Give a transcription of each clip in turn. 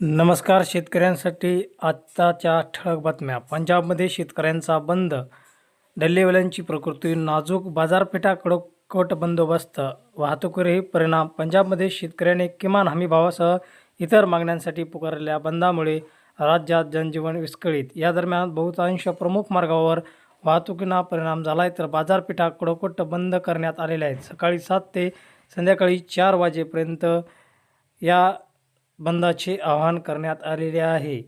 नमस्कार शेतकऱ्यांसाठी आत्ताच्या ठळक बातम्या. पंजाबमध्ये शेतकऱ्यांचा बंद. डल्लेवाल्यांची प्रकृती नाजूक. बाजारपेठा कडकट बंदोबस्त. वाहतुकीवरही परिणाम. पंजाबमध्ये शेतकऱ्याने किमान हमी भावासह इतर मागण्यांसाठी पुकारलेल्या बंदामुळे राज्यात जनजीवन विस्कळीत. या दरम्यान बहुतांश प्रमुख मार्गावर वाहतुकीना परिणाम झाला आहे तर बाजारपेठा कडकट बंद करण्यात आलेल्या आहेत. सकाळी सात ते संध्याकाळी चार वाजेपर्यंत या बंदाचे आवाहन करण्यात आलेले आहे.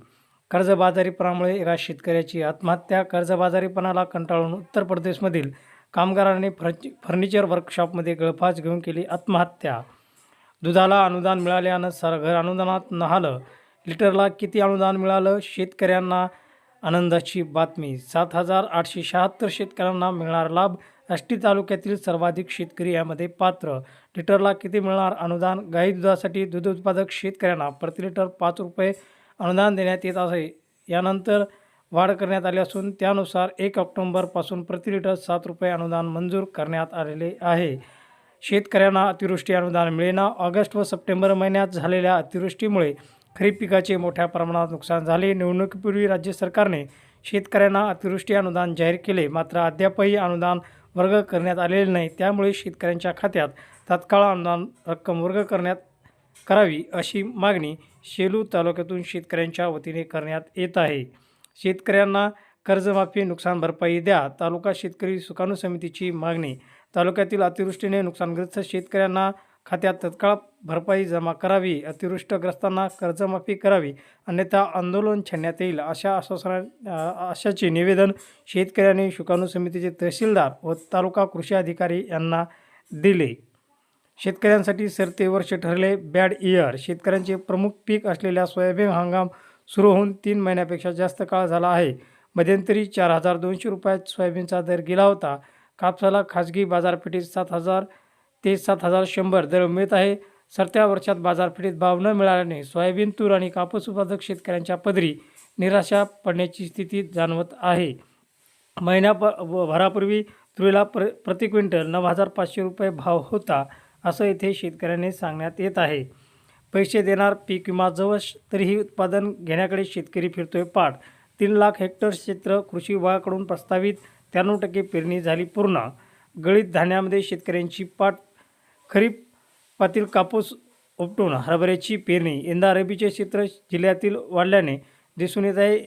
कर्जबाजारीपणामुळे एका शेतकऱ्याची आत्महत्या कर्जबाजारीपणाला कंटाळून उत्तर प्रदेशमधील कामगारांनी फर्नि फर्निचर वर्कशॉपमध्ये गळफास घेऊन केली आत्महत्या. दुधाला अनुदान मिळाल्यानं सर घर अनुदानात नहालं. लिटरला किती अनुदान मिळालं? शेतकऱ्यांना आनंदाची बातमी. सात हजार आठशे शहात्तर शेतकऱ्यांना मिळणार लाभ आष्टी तालुक्यातील सर्वाधिक शेतकरी यामध्ये पात्र. लिटरला किती मिळणार अनुदान? गाई दुधासाठी दूध उत्पादक शेतकऱ्यांना प्रति लिटर पाच रुपये अनुदान देण्यात येत आहे. यानंतर वाढ करण्यात आली असून त्यानुसार एक ऑक्टोंबरपासून प्रति लिटर सात रुपये अनुदान मंजूर करण्यात आलेले आहे. शेतकऱ्यांना अतिवृष्टी अनुदान मिळेना. ऑगस्ट व सप्टेंबर महिन्यात झालेल्या अतिवृष्टीमुळे खरीप पिकाचे मोठ्या प्रमाणात नुकसान झाले. निवडणुकीपूर्वी राज्य सरकारने शेतकऱ्यांना अतिवृष्टी अनुदान जाहीर केले. मात्र अद्यापही अनुदान वर्ग करण्यात आलेले नाही. त्यामुळे शेतकऱ्यांच्या खात्यात तात्काळ अनुदान रक्कम वर्ग करण्यात करावी अशी मागणी शेलू तालुक्यातून शेतकऱ्यांच्या वतीने करण्यात येत आहे. शेतकऱ्यांना कर्जमाफी नुकसान भरपाई द्या तालुका शेतकरी सुकाणू समितीची मागणी तालुक्यातील अतिवृष्टीने नुकसानग्रस्त शेतकऱ्यांना खात्यात तत्काळ भरपाई जमा करावी. अतिवृष्टग्रस्तांना कर्जमाफी करावी. अन्यथा आंदोलन छेडण्यात येईल अशा आश्वासना अशाचे निवेदन शेतकऱ्यांनी शुकाणू समितीचे तहसीलदार व तालुका कृषी अधिकारी यांना दिले. शेतकऱ्यांसाठी सरते वर्ष ठरले. Bad year. शेतकऱ्यांचे प्रमुख पीक असलेल्या सोयाबीन हंगाम सुरू होऊन तीन महिन्यापेक्षा जास्त काळ झाला आहे. मध्यंतरी चार हजार दोनशे रुपयात सोयाबीनचा दर गेला होता. कापसाला खाजगी बाजारपेठेत सात हजार ते सात हजार शंभर दर मिळत आहे. सरत्या वर्षात बाजारपेठेत भाव न मिळाल्याने सोयाबीन तूर आणि कापूस उत्पादक शेतकऱ्यांच्या पदरी निराशा पडण्याची स्थिती जाणवत आहे. महिन्या प व- भरापूर्वी तुरीला प्र प्रति क्विंटल नऊ हजार पाचशे रुपये भाव होता असं येथे शेतकऱ्यांनी सांगण्यात येत आहे. पैसे देणार पीक विमा जवळ तरीही उत्पादन घेण्याकडे शेतकरी फिरतोय पाठ. तीन लाख हेक्टर क्षेत्र कृषी विभागाकडून प्रस्तावित त्र्याण्णव टक्के पेरणी झाली पूर्ण. गळीत धान्यामध्ये शेतकऱ्यांची पाठ खरीपातील कापूस उपटून हरभऱ्याची पेरणी. यंदा रबीचे क्षेत्र जिल्ह्यातील वाढल्याने दिसून येत आहे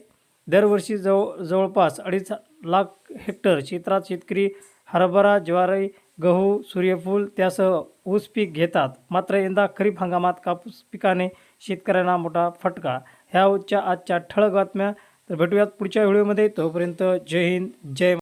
दरवर्षी जवळ जवळपास अडीच लाख हेक्टर क्षेत्रात शेतकरी हरभरा ज्वारी गहू सूर्यफूल त्यासह ऊस पीक घेतात. मात्र यंदा खरीप हंगामात कापूस पिकाने शेतकऱ्यांना मोठा फटका. ह्या उच्च आजच्या ठळक बातम्या तर भेटूयात पुढच्या व्हिडिओमध्ये. तोपर्यंत जय हिंद जय